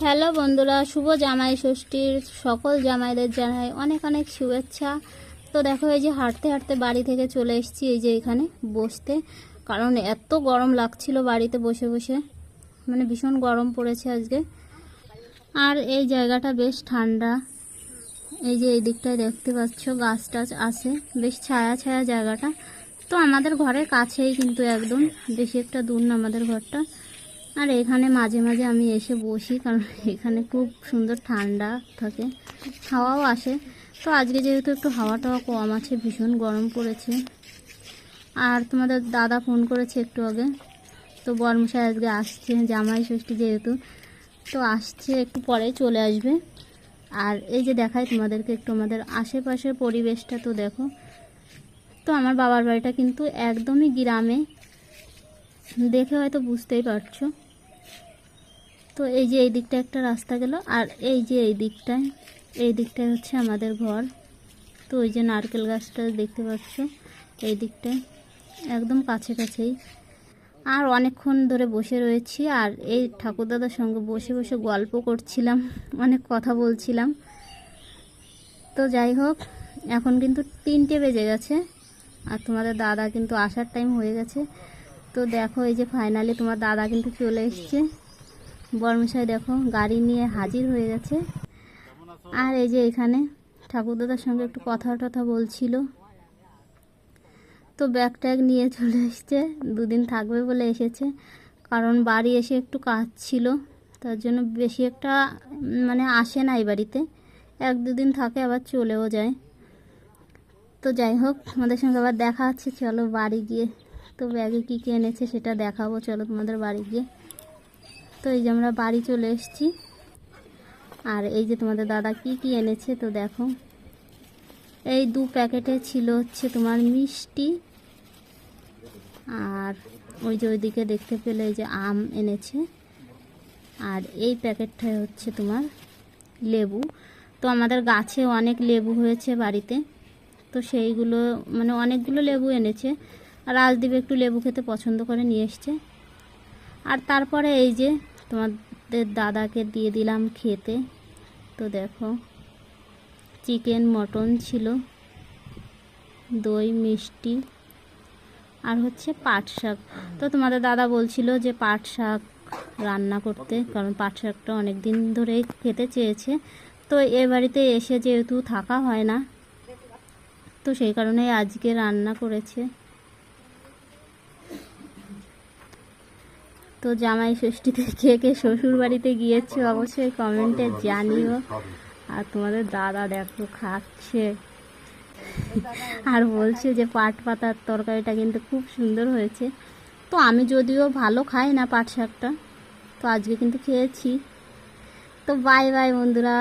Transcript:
Hello বন্ধুরা, শুভ জামাই ষষ্ঠীর সকল জামাইদের জানাই অনেক অনেক শুভেচ্ছা। তো দেখো, এই যে হাঁটতে হাঁটতে বাড়ি থেকে চলে এসেছি, এই যে এখানে বসতে। কারণ এত গরম লাগছিল বাড়িতে বসে বসে। মানে ভীষণ গরম পড়েছে আজকে। আর এই জায়গাটা বেশ ঠান্ডা। এই যে এই দিকটায় দেখতে পাচ্ছ গাছ টাছ আছে। বেশ ছায়া ছায়া জায়গাটা। তো আমাদের ঘরের কাছেই কিন্তু একদম, বেশি একটা দূর না আমাদের ঘরটা। আর এখানে মাঝে মাঝে আমি এসে বসি, কারণ এখানে খুব সুন্দর ঠান্ডা থাকে, হাওয়াও আসে। তো আজকে যেহেতু একটু হাওয়া টাওয়া কম আছে, ভীষণ গরম পড়েছে। আর তোমাদের দাদা ফোন করেছে একটু আগে, তো বর্মশাই আজকে আসছে, জামাই ষষ্ঠী যেহেতু, তো আসছে একটু পরে চলে আসবে। আর এই যে দেখায় তোমাদেরকে একটু আমাদের আশেপাশের পরিবেশটা তো দেখো। তো আমার বাবার বাড়িটা কিন্তু একদমই গ্রামে দেখে হয়তো বুঝতেই পারছ। তো এই যে এই দিকটা একটা রাস্তা গেল, আর এই যে এই দিকটায় এই দিকটায় হচ্ছে আমাদের ঘর। তো ওই যে নারকেল গাছটা দেখতে পাচ্ছ, এই দিকটায়, একদম কাছে কাছেই আর অনেকক্ষণ ধরে বসে রয়েছি, আর এই ঠাকুরদাদার সঙ্গে বসে বসে গল্প করছিলাম, অনেক কথা বলছিলাম। তো যাই হোক, এখন কিন্তু তিনটে বেজে গেছে, আর তোমাদের দাদা কিন্তু আসার টাইম হয়ে গেছে। তো দেখো, এই যে ফাইনালি তোমার দাদা কিন্তু চলে এসছে। বর্মশাই দেখো, গাড়ি নিয়ে হাজির হয়ে গেছে। আর এই যে এখানে ঠাকুরদাদার সঙ্গে একটু কথা টথা বলছিল। তো ব্যাগ ট্যাগ নিয়ে চলে এসছে, দুদিন থাকবে বলে এসেছে। কারণ বাড়ি এসে একটু কাজ ছিল, তার জন্য বেশি একটা মানে আসে না এই বাড়িতে। এক দুদিন থাকে, আবার চলেও যায়। তো যাই হোক আমাদের সঙ্গে আবার দেখা হচ্ছে, চলো বাড়ি গিয়ে। তো ব্যাগে কী কী এনেছে সেটা দেখাবো। চলো তোমাদের বাড়ি গিয়ে। তো এই যে আমরা বাড়ি চলে এসেছি। আর এই যে তোমাদের দাদা কি কি এনেছে তো দেখো। এই দু প্যাকেটে ছিল হচ্ছে তোমার মিষ্টি আর ওই যে ওইদিকে দেখতে পেলে এই যে আম এনেছে। আর এই প্যাকেটটায় হচ্ছে তোমার লেবু। তো আমাদের গাছে অনেক লেবু হয়েছে বাড়িতে। তো সেইগুলো মানে অনেকগুলো লেবু এনেছে। আর রাজদীপ একটু লেবু খেতে পছন্দ করে নিয়ে এসছে। আর তারপরে এই যে তোমাদের দাদাকে দিয়ে দিলাম খেতে। তো দেখো, চিকেন, মটন ছিল, দই, মিষ্টি, আর হচ্ছে পাট শাক। তো তোমাদের দাদা বলছিল যে পাট শাক রান্না করতে, কারণ পাট শাকটা অনেক দিন ধরেই খেতে চেয়েছে। তো এ বাড়িতে এসে যেহেতু থাকা হয় না, তো সেই কারণে আজকে রান্না করেছে। তো জামাই ষষ্ঠীতে কে কে শ্বশুর বাড়িতে গিয়েছে অবশ্যই কমেন্টে জানিও। আর তোমাদের দাদা দেখো খাচ্ছে। আর বলছে যে পাট পাতার তরকারিটা কিন্তু খুব সুন্দর হয়েছে। তো আমি যদিও ভালো খাই না পাট শাকটা, তো আজকে কিন্তু খেয়েছি। তো বাই বাই বন্ধুরা।